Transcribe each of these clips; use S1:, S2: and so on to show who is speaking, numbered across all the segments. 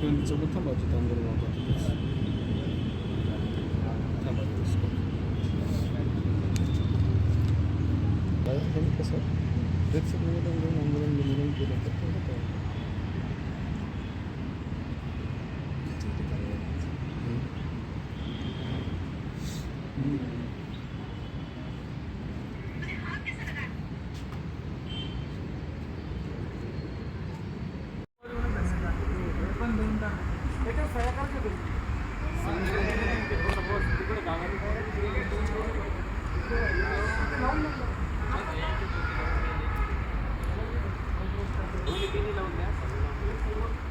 S1: क्रांतीसोबत थांबायचं आंदोलन होतं तिथेच थांबायचं काय हे कसं तेच निवेदन घेऊन आंदोलन निवेदन केलं तर ते होतं.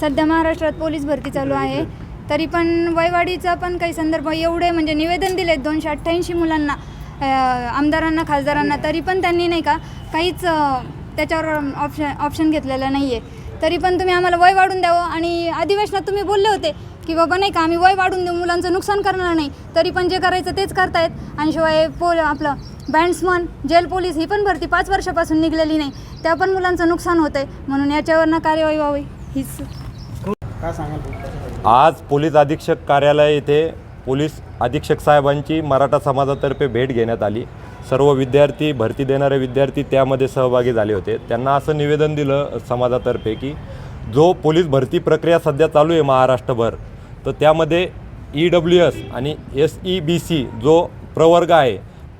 S2: सध्या महाराष्ट्रात पोलीस भरती चालू आहे. तरी पण वयवाढीचा पण काही संदर्भ एवढे म्हणजे निवेदन दिले दोनशे अठ्ठ्याऐंशी मुलांना आमदारांना खासदारांना तरी पण त्यांनी नाही का काहीच त्याच्यावर ऑप्शन ऑप्शन घेतलेलं नाही आहे तरी पण तुम्ही आम्हाला वय वाढून द्यावं. आणि अधिवेशनात तुम्ही बोलले होते की बाबा नाही का आम्ही वय वाढून देऊ. मुलांचं नुकसान करणार नाही. तरी पण जे करायचं तेच करतायत. आणि शिवाय पोल आपलं बँड्समन जेल पोलीस ही पण भरती पाच वर्षापासून निघलेली नाही. त्या पण मुलांचं नुकसान होतं आहे म्हणून याच्यावरनं कार्यवाही व्हावी. हीच.
S1: काय सांगाल भाऊ?
S3: आज पोलीस अधीक्षक कार्यालय येथे पोलीस अधीक्षक साहेबांची मराठा समाजातर्फे भेट घेण्यात आली. सर्व विद्यार्थी भरती देणारे विद्यार्थी त्यामध्ये सहभागी झाले होते. त्यांना असं निवेदन दिलं समाजातर्फे की जो पोलीस भरती प्रक्रिया सध्या चालू आहे महाराष्ट्रभर तर त्यामध्ये ई डब्ल्यू एस आणि एस ई बी सी जो प्रवर्ग आहे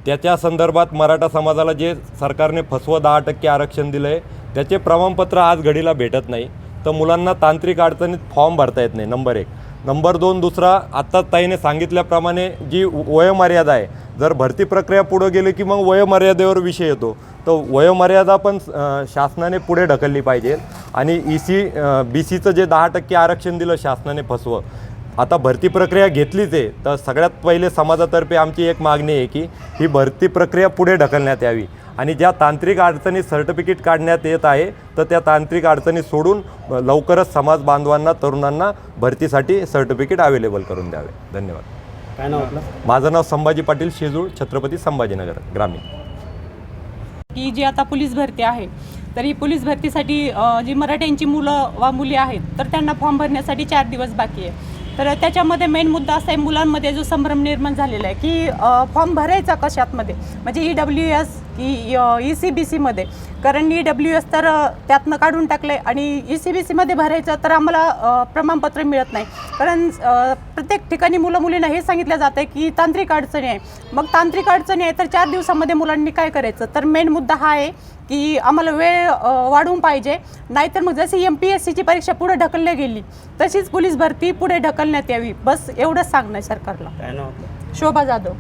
S3: त्याच्या संदर्भात मराठा समाजाला जे सरकारने फसवं दहा टक्के आरक्षण दिलं आहे त्याचे प्रमाणपत्र आज घडीला भेटत नाही. तर मुलांना तांत्रिक अडचणीत फॉर्म भरता येत नाही. नंबर एक. नंबर दोन दुसरा आत्ताच ताईने सांगितल्याप्रमाणे जी वयोमर्यादा आहे जर भरती प्रक्रिया पुढं गेली की मग वयोमर्यादेवर विषय येतो. तर वयोमर्यादा पण शासनाने पुढे ढकलली पाहिजे आणि ई सी बी सीचं जे दहा टक्के आरक्षण दिलं शासनाने फसवं. आता भरती प्रक्रिया घेतलीच आहे तर सगळ्यात पहिले समाजातर्फे आमची एक मागणी आहे की ही भरती प्रक्रिया पुढे ढकलण्यात यावी. आणि ज्या तांत्रिक अडचणी सर्टिफिकेट काढण्यात येत आहे तर त्या तांत्रिक अडचणी सोडून लवकरच समाज बांधवांना तरुणांना भरतीसाठी सर्टिफिकेट अवेलेबल करून द्यावे. धन्यवाद.
S1: काय नाव आपलं?
S3: माझं नाव संभाजी पाटील शेजूळ छत्रपती संभाजीनगर ग्रामीण.
S4: की जी आता पोलीस भरती आहे तर ही पोलीस भरतीसाठी अ, जी मराठ्यांची मुलं वा मुली आहेत तर त्यांना फॉर्म भरण्यासाठी चार दिवस बाकी आहे. तर त्याच्यामध्ये मेन मुद्दा असा आहे मुलांमध्ये जो संभ्रम निर्माण झालेला आहे की अ, फॉर्म भरायचा कशातमध्ये? म्हणजे ई डब्ल्यू एस की ई सी बी सीमध्ये कारण ई डब्ल्यू एस तर त्यातनं काढून टाकले आणि ई सी बी सीमध्ये भरायचं तर आम्हाला प्रमाणपत्र मिळत नाही. कारण प्रत्येक ठिकाणी मुलं मुलींना हे सांगितलं जातं आहे की तांत्रिक अडचणी आहे. मग तांत्रिक अडचणी आहे तर चार दिवसामध्ये मुलांनी काय करायचं? तर मेन मुद्दा हा आहे की आम्हाला वेळ वाढवून पाहिजे. नाहीतर मग जशी एम पी एस सीची परीक्षा पुढे ढकलली गेली तशीच पोलीस भरती पुढे ढकलण्यात यावी. बस एवढंच सांगणं आहे सरकारला शोभा जाधव.